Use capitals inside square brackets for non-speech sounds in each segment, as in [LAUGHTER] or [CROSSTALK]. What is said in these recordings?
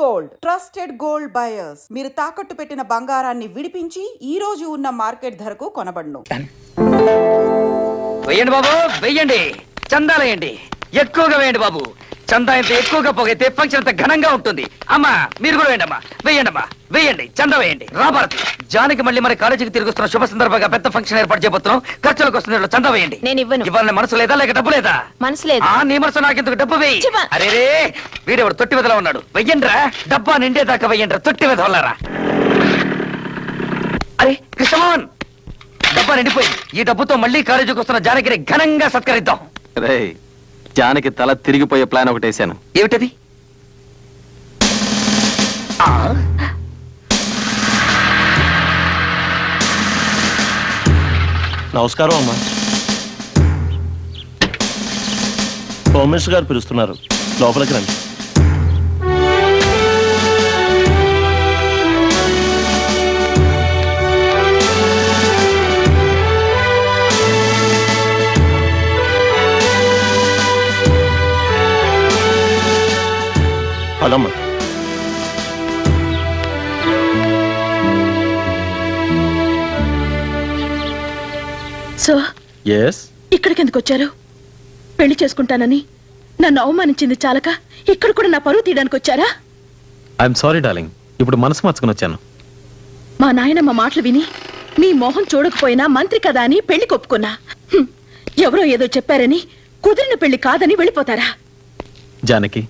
Gold. Trusted gold buyers. మీరు తాకట్టు పెట్టిన బంగారాన్ని విడిపించి ఈ రోజు ఉన్న మార్కెట్ ధరకు కొనబడును. వెయ్యండి బాబు వెయ్యండి. చందాలేయండి ఎక్కువగా వేయండి బాబు. చందా ఎంత ఎక్కువగా పోగైతే ఫంక్షన్ అంత ఘనంగా ఉంటుంది. అమ్మా మీరు కూడా వేయండి అమ్మా వేయండి అమ్మా వేయండి. చందా వేయండి రాభారతి జానికి మళ్ళీ మన కాలేజీకి తిరిగి వస్తున్న శుభ సందర్భంగా పెద్ద ఫంక్షన్ ఏర్పాటు చేయబోతున్నాం. ఖర్చులకు వస్తున్న చందా వేయండి. నేను ఇవ్వను. ఇవ్వాలని మనసు లేదా లేక డబ్బు లేదా? మనసు లేదు. ఆ నీ మనసు నాకెందుకు? డబ్బు వేయి. చివా. అరే రే వీడెవడు? తొట్టి వెదలా ఉన్నాడు. వెయ్యండిరా. డబ్బా నిండేదాకా వెయ్యండిరా. తొట్టి వెదవల్లారా. అరే కృష్ణమోహన్! డబ్బా నిండిపోయింది. ఈ డబ్బుతో మళ్ళీ కాలేజీకి వస్తున్న జానకిని ఘనంగా సత్కరిద్దాం. రే జానకి తల తిరిగిపోయే ప్లాన్ ఒకటి వేసాను ఏమిటది? నమస్కారం అమ్మా. హోమ్ మినిస్టర్ గారు పిలుస్తున్నారు. లోపలికి రండి. పదమ్మా సో ఎస్ ఇక్కడికి ఎందుకు వచ్చారు? పెళ్ళి చేసుకుంటానని నన్ను అవమానించింది చాలక ఇక్కడ కూడా నా పరువు తీయడానికి వచ్చారా? ఐఎమ్ సారీ డార్లింగ్ ఇప్పుడు మనసు మార్చుకుని వచ్చాను. మా నాయనమ్మ మాటలు విని మీ మొహం చూడకపోయినా మంత్రి కదా అని పెళ్ళి కొప్పుకున్నా. హ్మ్. ఎవరో ఏదో చెప్పారని కుదిరిన పెళ్ళి కాదని వెళ్ళిపోతారా? జానకి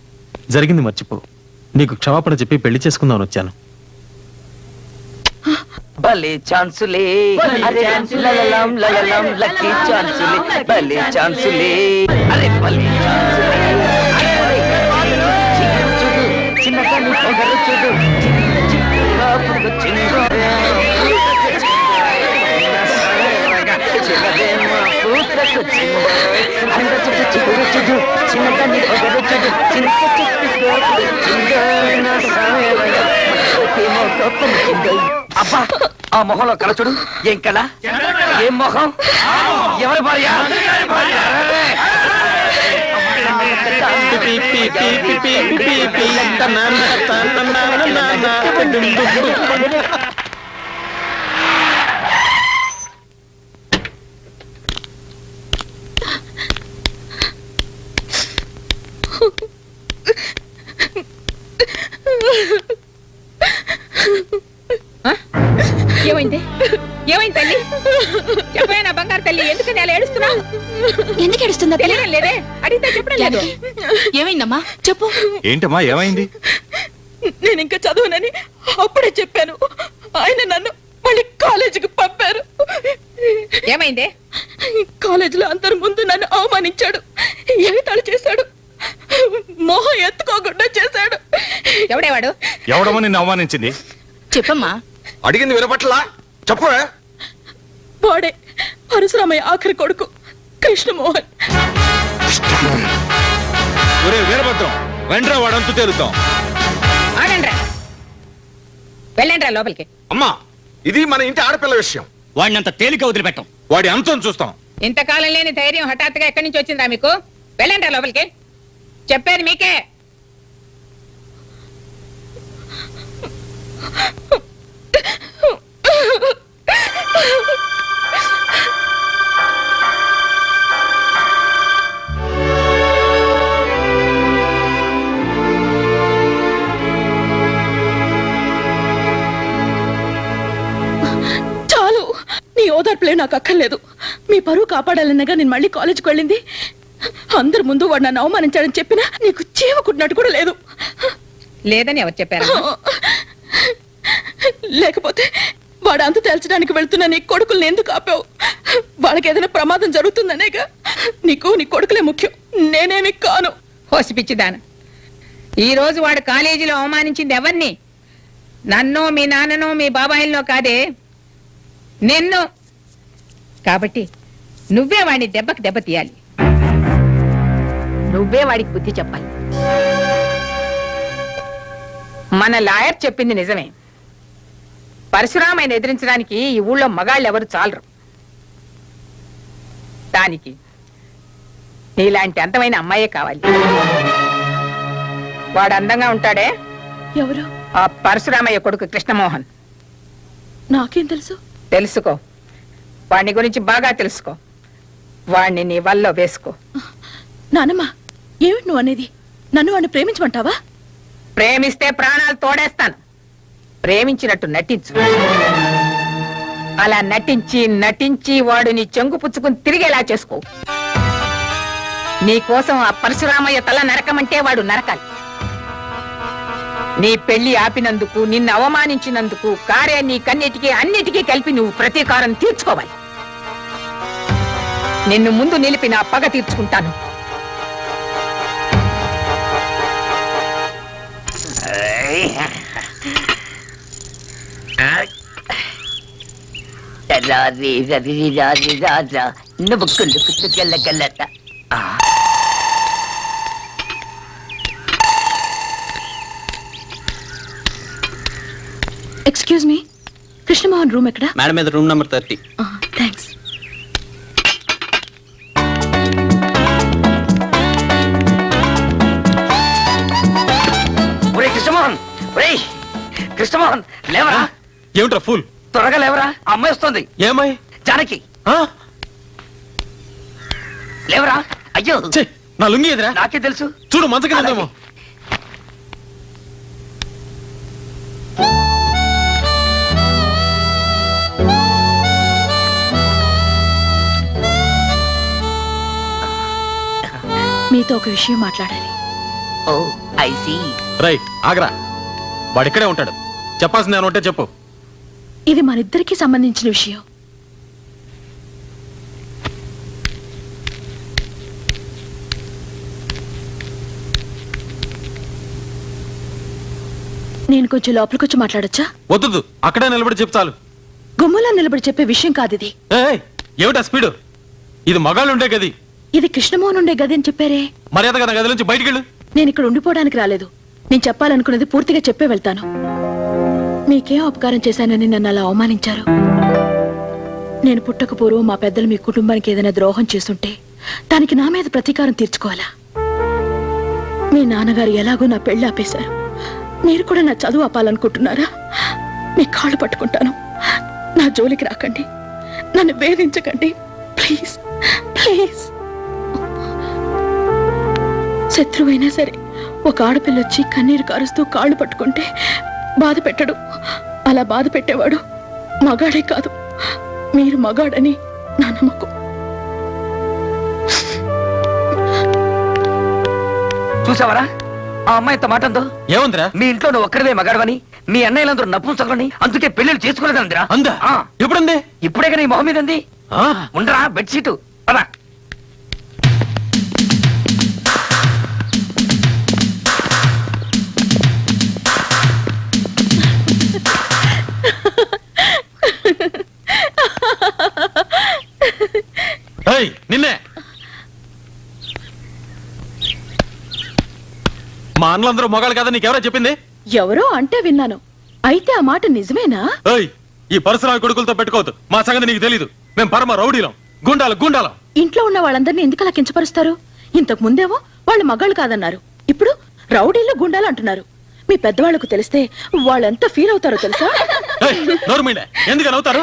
జరిగింది మర్చిపో. నీకు క్షమాపణ చెప్పి పెళ్ళి చేసుకుందామని వచ్చాను. భలే ఛాన్సులే. అరే లలలం లలలం లక్కీ ఛాన్సులే. భలే ఛాన్సులే. అరే భలే ఛాన్సులే. అరే, చిగురు చూడు చిన్నగా నీ పొగరు చూడు. అబ్బా ఆ మొహంలో కళ చూడు ఏం కళ ఏం మొహం ఎవరి భార్య అరే! ఏమైంది? ఏమైంది తల్లి? చెప్పే నా బంగారు తల్లి? ఎందుకని అలా ఏడుస్తున్నావు? ఎందుకు ఏడుస్తుందా తెలియడం లేదే. అడిగితే చెప్పడం లేదు. ఏమైందమ్మా? చెప్పు. ఏంటమ్మా ఏమైంది? నేను ఇంకా చదువునని అప్పుడే చెప్పాను. ఆయన నన్ను మళ్ళీ కాలేజీకి పంపారు. ఏమైంది? కాలేజీలో అందరి ముందు నన్ను అవమానించాడు. ఎగతాళి చేశాడు? మొహం ఎత్తుకోకుండా చేశాడు. ఎవడేవాడు? ఎవడమో నిన్ను అవమానించింది. చెప్పమ్మా. అడిగింది వినపట్లా? చెప్పు. వాడే పరశురామయ్య ఆఖరి కొడుకు కృష్ణమోహన్. ఒరే వీరభద్రం వెంట్రా వాడంతు తేలుతాం. వెళ్ళండ్రా లోపలికి. అమ్మా ఇది మన ఇంటి ఆడపిల్ల విషయం. వాడిని అంత తేలిక వదిలిపెట్టం. వాడి అంతం చూస్తాం. ఇంతకాలం లేని ధైర్యం హఠాత్తుగా ఎక్కడి నుంచి వచ్చిందా మీకు? వెళ్ళండ్రా లోపలికి. చెప్పాను మీకే. చాలు. నీ ఓదార్పులే నాకు అక్కర్లేదు. మీ పరువు కాపాడాలన్నగా నేను మళ్ళీ కాలేజ్కి వెళ్ళింది. అందరి ముందు వాడు నన్ను అవమానించాడని చెప్పినా నీకు చీమ కుట్టినట్టు కూడా లేదు. లేదని ఎవరు చెప్పారు? లేకపోతే వాడు అంత తేల్చడానికి వెళ్తున్న నీ కొడుకుల్ని ఎందుకు ఆపావు? వాళ్ళకి ఏదైనా ప్రమాదం జరుగుతుందనేగా? నీకు నీ కొడుకులే ముఖ్యం. నేనేమి కాను. హోసిపిచ్చిదాను ఈ రోజు వాడు కాలేజీలో అవమానించింది ఎవరిని? నన్ను మీ నాన్నను మీ బాబాయిల్లో కాదే నిన్ను. కాబట్టి నువ్వే వాడిని దెబ్బకి దెబ్బ తీయాలి. నువ్వే వాడికి బుద్ధి చెప్పాలి. మన లాయర్ చెప్పింది నిజమే. పరశురామైన ఎదిరించడానికి ఈ ఊళ్ళో మగాళ్ళు ఎవరు చాలరు. దానికి నీలాంటి అందమైన అమ్మాయే కావాలి. వాడు అందంగా ఉంటాడే? ఎవరు? ఆ పరశురామయ్య కొడుకు కృష్ణమోహన్. నాకేం తెలుసు? తెలుసుకో. వాణ్ణి గురించి బాగా తెలుసుకో. వాణ్ణి నీ వల్ల వేసుకో. నానమ్మ ఏమిటి నువ్వు అనేది? నన్ను వాడిని ప్రేమించమంటావా? ప్రేమిస్తే ప్రాణాలు తోడేస్తాను. ప్రేమించినట్టు నటించు. అలా నటించి నటించి వాడు నీ చెంగు పుచ్చుకుని తిరిగేలా చేసుకో. నీ కోసం ఆ పరశురామయ్య తల నరకమంటే వాడు నరకాలి. నీ పెళ్ళి ఆపినందుకు నిన్ను అవమానించినందుకు కారే నీ కన్నిటికీ అన్నిటికీ కలిపి నువ్వు ప్రతీకారం తీర్చుకోవాలి. నిన్ను ముందు నిలిపి నా పగ తీర్చుకుంటాను. రాజీ రవి రాజీ రాజా నువ్వు కుళ్ళు ఎక్స్క్యూజ్ మీ కృష్ణమోహన్ రూమ్ ఎక్కడ? మేడం మీద రూమ్ నెంబర్ థర్టీ కృష్ణమోహన్ లేవరా? ఏమిట్రా ఫుల్? త్వరగా లేవరా? అమ్మాయి వస్తుంది. ఏమై? జానకి. ఆ? లేవరా? అయ్యో. ఛీ, నా లుంగి ఎదురా నాకే తెలుసు. చూడు మంచ మీతో ఒక విషయం మాట్లాడాలి. Oh I see. రై ఆగరా. వాడిక్కడే ఉంటాడు. చెప్పాల్సింది ఏమైనా ఉంటే చెప్పు. ఇది మనిద్దరికి సంబంధించిన విషయం. నేను కొంచెం లోపలికి వచ్చి మాట్లాడొచ్చా? వద్దు అక్కడే నిలబడి చాలు. గుమ్మలో నిలబడి చెప్పే విషయం కాదు ఇది. ఏమిటా స్పీడు? ఇది మగాళ్ళు ఉండే గది. ఇది కృష్ణమోహన్ ఉండే గది అని చెప్పారే. మర్యాద కదా గది నుంచి బయటికి నేను ఇక్కడ ఉండిపోవడానికి రాలేదు. నేను చెప్పాలనుకున్నది పూర్తిగా చెప్పే వెళ్తాను. మీకేం అపకారం చేశానని నన్ను అలా అవమానించారు. నేను పుట్టక పూర్వం మా పెద్దలు మీ కుటుంబానికి ఏదైనా ద్రోహం చేస్తుంటే దానికి నా మీద ప్రతీకారం తీర్చుకోవాలా? మీ నాన్నగారు ఎలాగో నా పెళ్ళి ఆపేశారు. మీరు కూడా నా చదువు ఆపాలనుకుంటున్నారా? మీ కాళ్ళు పట్టుకుంటాను. నా జోలికి రాకండి. నన్ను వేధించకండి. ప్లీజ్. ప్లీజ్. శత్రువైనా సరే ఒక ఆడపిల్ల వచ్చి కన్నీరు కారుస్తూ కాళ్ళు పట్టుకుంటే బాధ పెట్టడు. అలా బాధ పెట్టేవాడు మగాడే కాదు. మీరు మగాడని నా నమ్మకం. చూసావరా? ఆ అమ్మాయి ఎంత మాట ఉందో ఏముందిరా? మీ ఇంట్లో నువ్వు ఒక్కరివే మగాడవని మీ అన్నయ్యలందరూ నపుంసకులని అందుకే పెళ్ళిళ్ళు చేసుకోలేదందిరా అందా? ఆ, ఎప్పుడుంది? ఇప్పుడే నీ మొహం మీద ఉంది ఆ? ఉండరా బెడ్షీట్. పద. మా అన్నలందరూ మొగాళ్ళు కదా నీకెవరో చెప్పింది? ఎవరో అంటే విన్నాను. అయితే ఆ మాట నిజమేనా? ఏయ్ ఈ పరశురామి కొడుకులతో పెట్టుకోవద్దు. మా సంగతి నీకు తెలీదు. మేము పరమ రౌడీలం. గుండాలు గుండాలం. ఇంట్లో ఉన్న వాళ్ళందరినీ ఎందుకు అలా కించపరుస్తారు? ఇంతకు ముందేమో వాళ్ళు మగాళ్ళు కాదన్నారు. ఇప్పుడు రౌడీలు గుండాలు అంటున్నారు. మీ పెద్దవాళ్ళకు తెలిస్తే వాళ్ళెంత ఫీల్ అవుతారో తెలుసా? ఏయ్, నోరు మీండే ఎందుకు నవ్వుతారు?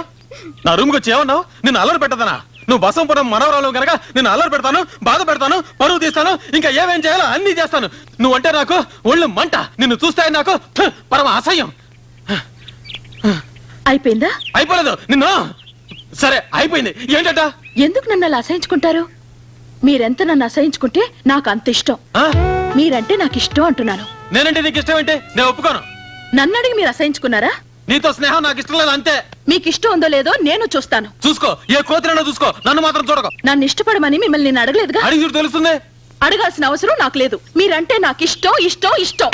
నా రూమ్కి వచ్చి ఏమన్నావు? నిన్ను అల్లరి పెట్టదనా? నువ్వు బసంపురం మనవరాలు గనక నిన్ను అల్లరి పెడతాను బాధ పెడతాను పరువు తీస్తాను ఇంకా ఏమేం చేయాలో అన్ని చేస్తాను. నువ్వంటే నాకు ఒళ్ళు మంట నిన్ను చూస్తే నాకు పరమ అసహ్యం. అయిపోయిందా? అయిపోలేదు నిన్ను. సరే అయిపోయింది. ఏంటట ఎందుకు నన్ను అలా అసహించుకుంటారు? మీరెంత నన్ను అసహించుకుంటే నాకు అంత ఇష్టం. ఆ? మీరంటే నాకు ఇష్టం అంటున్నాను నేనంటే నీకు ఇష్టం ఏంటి? నేను ఒప్పుకోను. నన్ను అడిగి మీరు అసహించుకున్నారా? నీతో స్నేహం నాకు ఇష్టం లేదు అంతే. మీకు ఇష్టం ఉందో లేదో నేను చూస్తాను. చూసుకో. ఏ కోతిరైనా చూసుకో. నన్ను మాత్రం చూడకు. నన్ను ఇష్టపడమని మిమ్మల్ని నేను అడగలేదుగా? అడిగి చూడు తెలుస్తుంది. అడగాల్సిన అవసరం నాకు లేదు. మీరంటే నాకు ఇష్టం ఇష్టం. ఇష్టం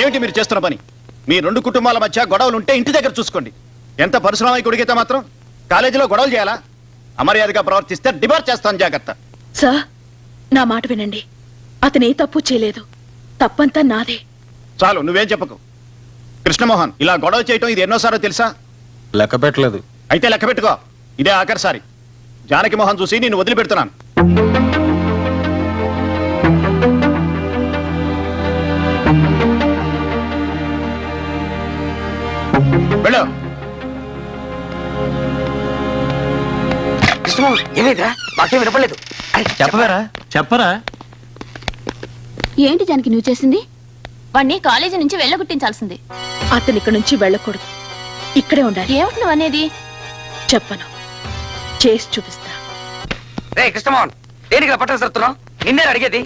ఏమిటి మీరు చేస్తున్న పని? మీ రెండు కుటుంబాల మధ్య గొడవలు ఉంటే ఇంటి దగ్గర చూసుకోండి. ఎంత పరిశ్రమ కొడిగితే మాత్రం కాలేజీలో గొడవలు చేయాలా? అమర్యాదగా ప్రవర్తిస్తే డిబార్ చేస్తాను జాగ్రత్త. సార్ నా మాట వినండి. అతను తప్పు చేయలేదు. తప్పంతా నాదే. చాలు నువ్వేం చెప్పకు. కృష్ణమోహన్ ఇలా గొడవ చేయటం ఇది ఎన్నోసారో తెలుసా? లెక్క పెట్టలేదు. అయితే లెక్క పెట్టుకో. ఇదే ఆఖరిసారి. జానకి మొహం చూసి నేను వదిలిపెడుతున్నాను. వెళ్ళు. కృష్ణ ఏమైందిరా? మాకేం వినపడలేదు. చెప్పవేరా చెప్పరా? ఏంటి జానకి నువ్వు చేసింది? వాణ్ణి కాలేజీ నుంచి వెళ్ళగొట్టించాల్సింది. అతను ఇక్కడ నుంచి వెళ్ళకూడదు. ఇక్కడే ఉండాలి. ఏమిటి నువ్వు అనేది? చెప్పను. చేసి చూపిస్తా. రే కృష్ణమోహన్ దేనికి పట్టణ సరుతున్నావు నిన్నే అడిగేది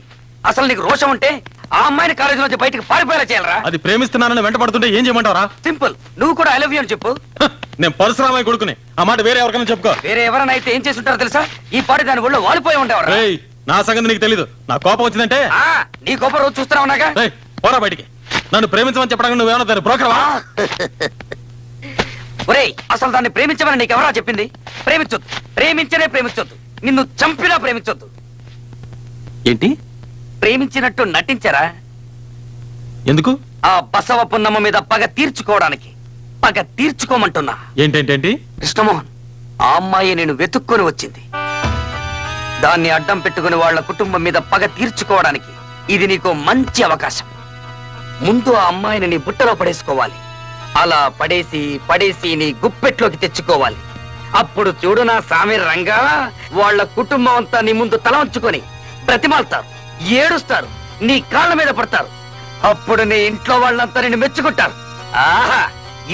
అసలు నీకు రోషం ఉంటే ఆ అమ్మాయిని కాలేజీ నుంచి బయటకు పారిపోయేలా చేయాలరా? అది ప్రేమిస్తున్నానని వెంట పడుతుంటే ఏం చేయమంటారా సింపుల్ నువ్వు కూడా ఐ లవ్ యూ అని చెప్పు. నేను పరశురామయ్య కొడుకుని. ఆ మాట వేరే ఎవరికైనా చెప్పుకో. వేరే ఎవరైనా అయితే ఏం చేసి ఉంటారో తెలుసా? ఈ పాటి దాని ఒళ్ళు వాలిపోయి ఉండేవారు రేయ్ నా సంగతి నీకు తెలీదు. నా కోపం వచ్చిందంటే? ఆ, నీ గొప్ప రోజు చూస్తున్నా ఉన్నాగా పోరా బయటికి. నన్ను ప్రేమించమని చెప్పడానికి నువ్వేమన్నా దాని బ్రోకరవా ఒరేయ్ అసలు దాన్ని ప్రేమించమని నీకు ఎవరా చెప్పింది? ప్రేమించొద్దు. ప్రేమించనే ప్రేమించొద్దు. నిన్ను చంపినా ప్రేమించొద్దు. ఏంటి? ప్రేమించినట్టు నటించరా? ఎందుకు? ఆ బసవ పున్నమ్మ మీద పగ తీర్చుకోవడానికి. పగ తీర్చుకోమంటున్నా. ఏంటేంటేంటి? కృష్ణమోహన్ ఆ అమ్మాయి నేను వెతుక్కొని వచ్చింది. దాన్ని అడ్డం పెట్టుకుని వాళ్ళ కుటుంబం మీద పగ తీర్చుకోవడానికి ఇది నీకు మంచి అవకాశం. ముందు ఆ అమ్మాయిని నీ బుట్టలో పడేసుకోవాలి. అలా పడేసి పడేసి నీ గుప్పెట్లోకి తెచ్చుకోవాలి. అప్పుడు చూడు నా సామి రంగా వాళ్ళ కుటుంబం అంతా నీ ముందు తల ఉంచుకొని బ్రతిమాలుతారు ఏడుస్తారు నీ కాళ్ళ మీద పడతారు. అప్పుడు నీ ఇంట్లో వాళ్ళంతా నిన్ను మెచ్చుకుంటారు. ఆహా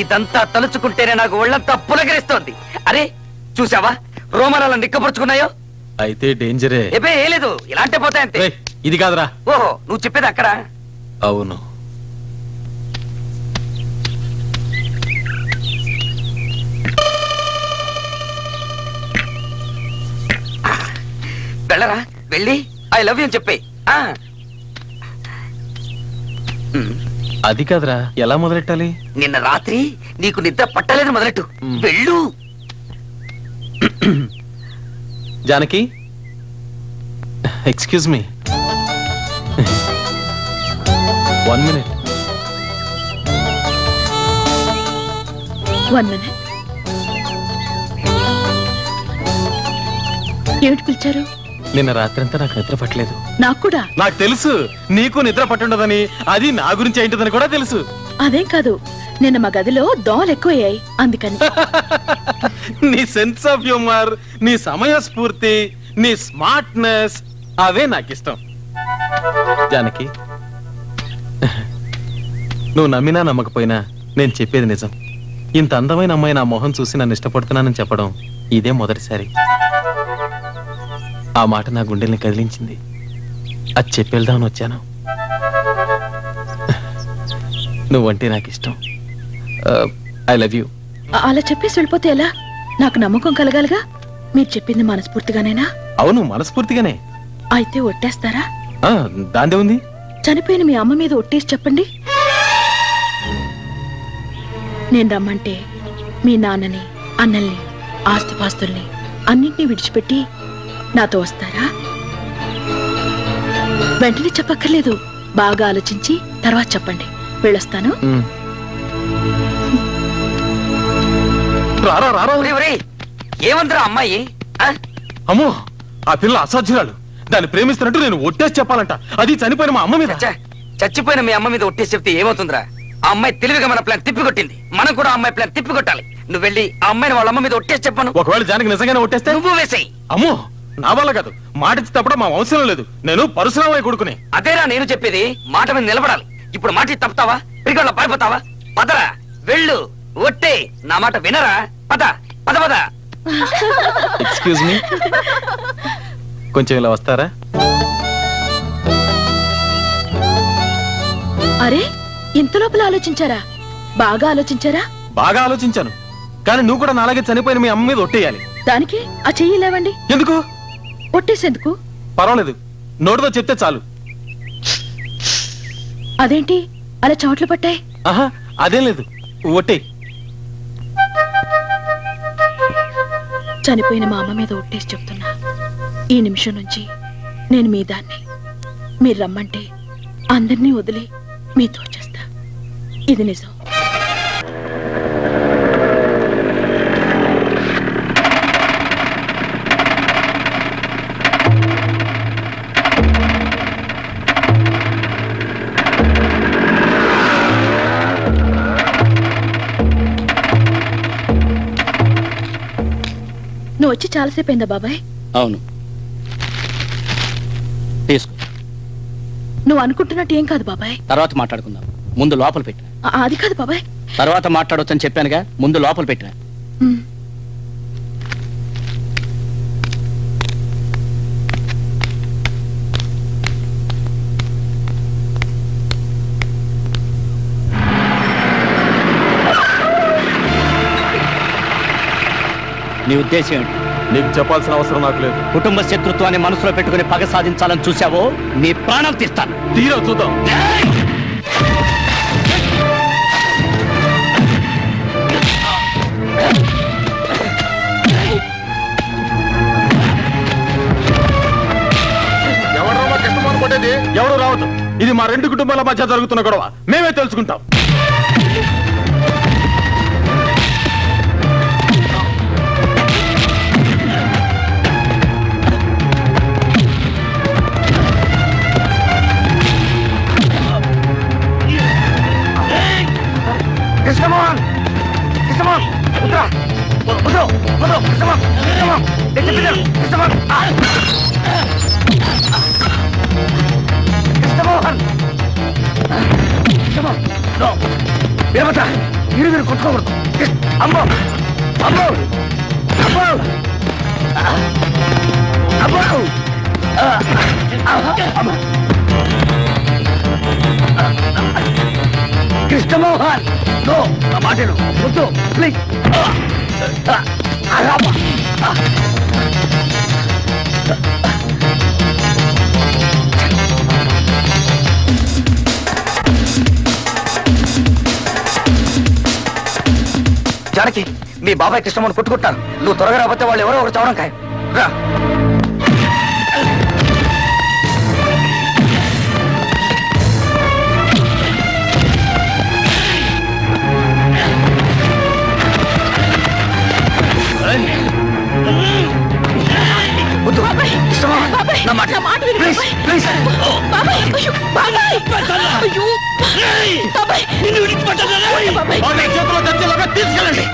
ఇదంతా తలుచుకుంటేనే నాకు ఒళ్ళంతా పులకరిస్తోంది. అరే చూసావా రోమరాలను నిక్కపరుచుకున్నాయో? అయితే డేంజరే. ఏపే ఏ లేదు. ఇలాంటి పోతాయంతే రేయ్, ఇది కాదురా. ఓహో నువ్వు చెప్పేది అక్కడ. అవును. వెళ్ళరా? వెళ్ళి. ఐ లవ్ యూ అని చెప్పే ఆ. ఉమ్, అది కాదురా. ఎలా మొదలెట్టాలి? నిన్న రాత్రి నీకు నిద్ర పట్టలేదు మొదలెట్టు. ఉమ్. వెళ్ళు. Janaki? Excuse me one minute one minute ఏమిటి పిలిచారు? నిన్న రాత్రంతా నాకు నిద్ర పట్టలేదు. నాకు కూడా? నాకు తెలుసు. నీకు నిద్ర పట్టుండదని అది నా గురించి ఏంటిదని కూడా తెలుసు. అదేం కాదు. నిన్న మా గదిలో దోమలు ఎక్కువయ్యాయి. అందుకని. [LAUGHS] నీ సెన్స్ ఆఫ్ హ్యూమర్ నీ సమయ స్ఫూర్తి నీ స్మార్ట్నెస్ అవే నాకు ఇష్టం జానకి నువ్వు నమ్మినా నమ్మకపోయినా నేను చెప్పేది నిజం. ఇంత అందమైన అమ్మాయి నా మొహం చూసి నన్ను ఇష్టపడుతున్నానని చెప్పడం ఇదే మొదటిసారి. ఆ మాట నా గుండెల్ని కదిలించింది. అది చెప్పేద్దామని వచ్చాను. నువ్వంటే నాకు ఇష్టం ఐ లవ్ యూ అలా చెప్పేసి వెళ్ళిపోతే ఎలా? నాకు నమ్మకం కలగాలిగా? మీరు చెప్పింది మనస్ఫూర్తిగానేనా? అవును మనస్ఫూర్తిగానే. అయితే ఒట్టేస్తారా? ఆ, దాందే ఉంది. చనిపోయిన మీ అమ్మ మీద ఒట్టేసి చెప్పండి. నేను రమ్మంటే మీ నాన్నని అన్నల్ని ఆస్తిపాస్తుల్ని అన్నింటినీ విడిచిపెట్టి నాతో వస్తారా? వెంటనే చెప్పక్కర్లేదు. బాగా ఆలోచించి తర్వాత చెప్పండి. వెళ్ళొస్తాను. రారా రారా ఏమందిరా అమ్మాయి? అమ్మో ఆ పిల్ల అసాధ్యురాలు. దాన్ని ప్రేమిస్తున్నట్టు నేను ఒట్టేసి చెప్పాలంట. అది చనిపోయిన మా అమ్మ మీద. చచ్చా, చచ్చిపోయిన మీ అమ్మ మీద ఒట్టేసి చెప్తే ఏమవుతుందిరా? ఆ అమ్మాయి తెలివిగా మన ప్లాన్ తిప్పికొట్టింది. మనం కూడా అమ్మాయి ప్లాన్ తిప్పికొట్టాలి. నువ్వు వెళ్ళి ఆ అమ్మాయిని వాళ్ళ అమ్మ మీద ఒట్టేసి చెప్పను. ఒకవేళ జానకి నిజంగానే ఒట్టేస్తే? నువ్వు వేసేయి. అమ్మో నా వల్ల కాదు. మాట తప్పడం మా అవసరం లేదు. నేను పరశురామయ్య కొడుకుని. అదేరా నేను చెప్పేది. మాట మీద నిలబడాలి. ఇప్పుడు మాట తప్పుతావా? పిరిగొల్ల పారిపోతావా? పదరా వెళ్ళు. ఒట్టే నా మాట వినరా? పద పద పద. ఎక్స్క్యూజ్ మీ కొంచెం ఇలా వస్తారా? అరే ఇంత లోపల ఆలోచించారా? బాగా ఆలోచించారా? బాగా ఆలోచించాను. కానీ నువ్వు కూడా నాలాగే చనిపోయిన మీ అమ్మ మీద ఒట్టేయాలి. దానికి ఆ చెయ్యి లేవండి. ఎందుకు? ఒట్టేసేందుకు? పర్వాలేదు. నోటితో చెప్తే చాలు. అదేంటి? అలా చెమట్లు పట్టాయి? ఆహా అదేం లేదు. ఒట్టే. చనిపోయిన మా అమ్మ మీద ఒట్టేసి చెప్తున్నా. ఈ నిమిషం నుంచి నేను మీ దాన్ని మీరు రమ్మంటే అందరినీ వదిలి మీతో చేస్తా ఇది నిజం. చాలాసేపు అయిందా బాబాయ్? అవును. తీసుకో. నువ్వు అనుకుంటున్నట్టు ఏం కాదు బాబాయ్. తర్వాత మాట్లాడుకుందాం. ముందు లోపల పెట్టిన అది కాదు బాబాయ్. తర్వాత మాట్లాడొచ్చని చెప్పానుగా ముందు లోపల పెట్టిన. నీ ఉద్దేశం ఏంటి నీకు చెప్పాల్సిన అవసరం నాకు లేదు. కుటుంబ శత్రుత్వాన్ని మనసులో పెట్టుకుని పగ సాధించాలని చూసావో నీ ప్రాణం తీస్తాను. తీరా చూద్దాం. ఎవరు కృష్ణమోహన్ కొట్టేది ఎవరు రావద్దు. ఇది మా రెండు కుటుంబాల మధ్య జరుగుతున్న గొడవ. మేమే తెలుసుకుంటాం. అమ్మో అమ్మో అమ్మో అమ్మో కృష్ణమోహన్ నో నా మాటను వద్దు ప్లీజ్ జానకి మీ బాబాయ్ కృష్ణమోహన్ కొట్టుకుంటాను నువ్వు త్వరగా రాకపోతే వాళ్ళు ఎవరో ఒకరు చవడం ఖాయం రా. వద్దు. కృష్ణమోహన్ నా మాట ప్లీజ్ ప్లీజ్. వాళ్ళ చేతిలో తెచ్చేలాగా తీసుకెళ్ళండి!